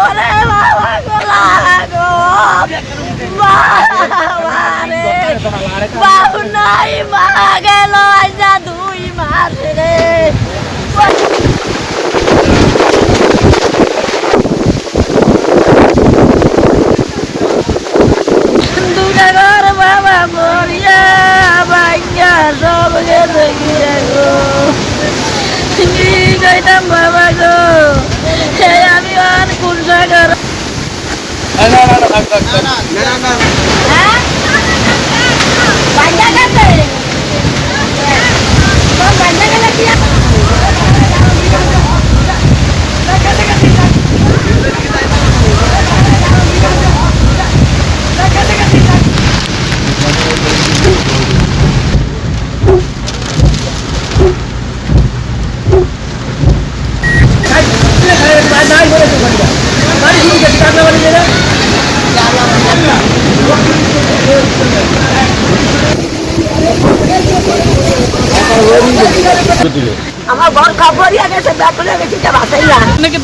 ওরে বাবা নাই মা গেল আজা দুই মাস রে। দুটা হ্যাঁ বাঞ্জা গেছে তোর বাঞ্জা গেলে কি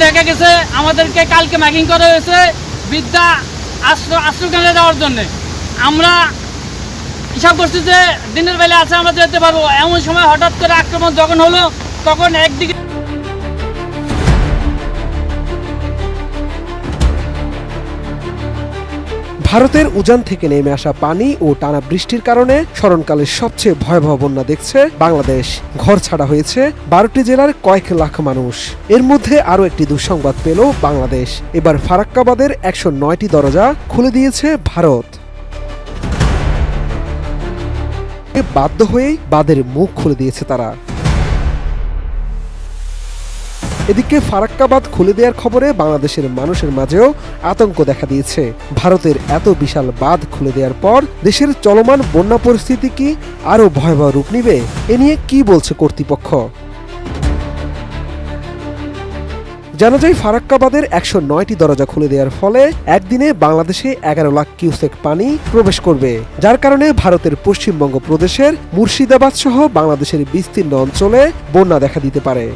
দেখা গেছে, আমাদেরকে কালকে মাইকিং করা হয়েছে বিদ্যা আশ্রয় আশ্রয়কেন্দ্রে যাওয়ার জন্য। আমরা হিসাব করছি যে দিনের বেলা আছে, আমরা যেতে পারব। এমন সময় হঠাৎ করে আক্রমণ যখন হলো, তখন একদিকে ভারতের উজান থেকে নেমে আসা পানি ও টানা বৃষ্টির কারণে স্মরণকালের সবচেয়ে ভয়াবহ বন্যা দেখছে বাংলাদেশ। ঘর ছাড়া হয়েছে বারোটি জেলার কয়েক লাখ মানুষ। এর মধ্যে আরও একটি দুঃসংবাদ পেল বাংলাদেশ। এবার ফারাক্কাবাদের একশো নয়টি দরজা খুলে দিয়েছে ভারত। বাধ্য হয়েই বাদের মুখ খুলে দিয়েছে তারা। এদিকে ফারাক্কাবাদ খুলে দেওয়ার খবরে বাংলাদেশের মানুষের মাঝেও আতঙ্ক দেখা দিয়েছে। ভারতের এত বিশাল বাঁধ খুলে দেওয়ার পর দেশের চলমান বন্যা পরিস্থিতি কি আরও ভয়াবহ রূপ নিবে? এ নিয়ে কি বলছে কর্তৃপক্ষ? জানা যায়, ফারাক্কাবাদের একশো নয়টি দরজা খুলে দেওয়ার ফলে একদিনে বাংলাদেশে এগারো লাখ কিউসেক পানি প্রবেশ করবে। যার কারণে ভারতের পশ্চিমবঙ্গ প্রদেশের মুর্শিদাবাদ সহ বাংলাদেশের বিস্তীর্ণ অঞ্চলে বন্যা দেখা দিতে পারে।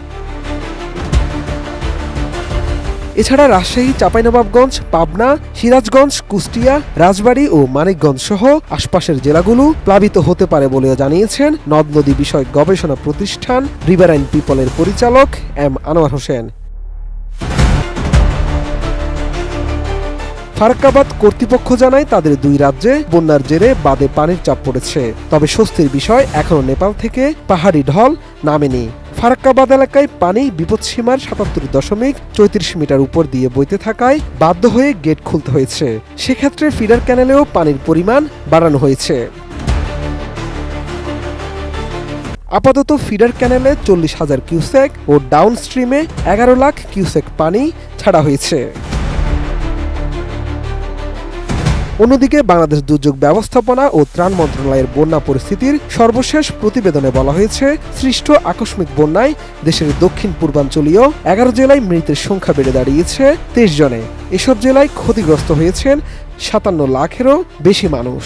এছাড়া রাজশাহী, চাঁপাইনবাবগঞ্জ, পাবনা, সিরাজগঞ্জ, কুষ্টিয়া, রাজবাড়ী ও মানিকগঞ্জ সহ আশপাশের জেলাগুলো প্লাবিত হতে পারে বলেও জানিয়েছেন নদ নদী বিষয়ক গবেষণা প্রতিষ্ঠান রিভারাইন পিপলের পরিচালক এম আনোয়ার হোসেন। ফারাক্কাবাদ কর্তৃপক্ষ জানায় তাদের দুই রাজ্যে বন্যার জেরে বাদে পানির চাপ পড়েছে, তবে স্বস্তির বিষয় এখনও নেপাল থেকে পাহাড়ি ঢল নামেনি। ফারাক্কাবাদ এলাকায় পানি বিপদসীমার সাতাত্তর দশমিক চৌত্রিশ মিটার উপর দিয়ে বইতে থাকায় বাধ্য হয়ে গেট খুলতে হয়েছে। সেক্ষেত্রে ফিডার ক্যানেলেও পানির পরিমাণ বাড়ানো হয়েছে। আপাতত ফিডার ক্যানেলে চল্লিশ হাজার কিউসেক ও ডাউনস্ট্রিমে এগারো লাখ কিউসেক পানি ছাড়া হয়েছে। অন্যদিকে বাংলাদেশ দুর্যোগ ব্যবস্থাপনা ও ত্রাণ মন্ত্রণালয়ের বন্যা পরিস্থিতির সর্বশেষ প্রতিবেদনে বলা হয়েছে, সৃষ্ট আকস্মিক বন্যায় দেশের দক্ষিণ পূর্বাঞ্চলীয় এগারো জেলায় মৃতের সংখ্যা বেড়ে দাঁড়িয়েছে তেইশ জনে। এসব জেলায় ক্ষতিগ্রস্ত হয়েছেন সাতান্ন লাখেরও বেশি মানুষ।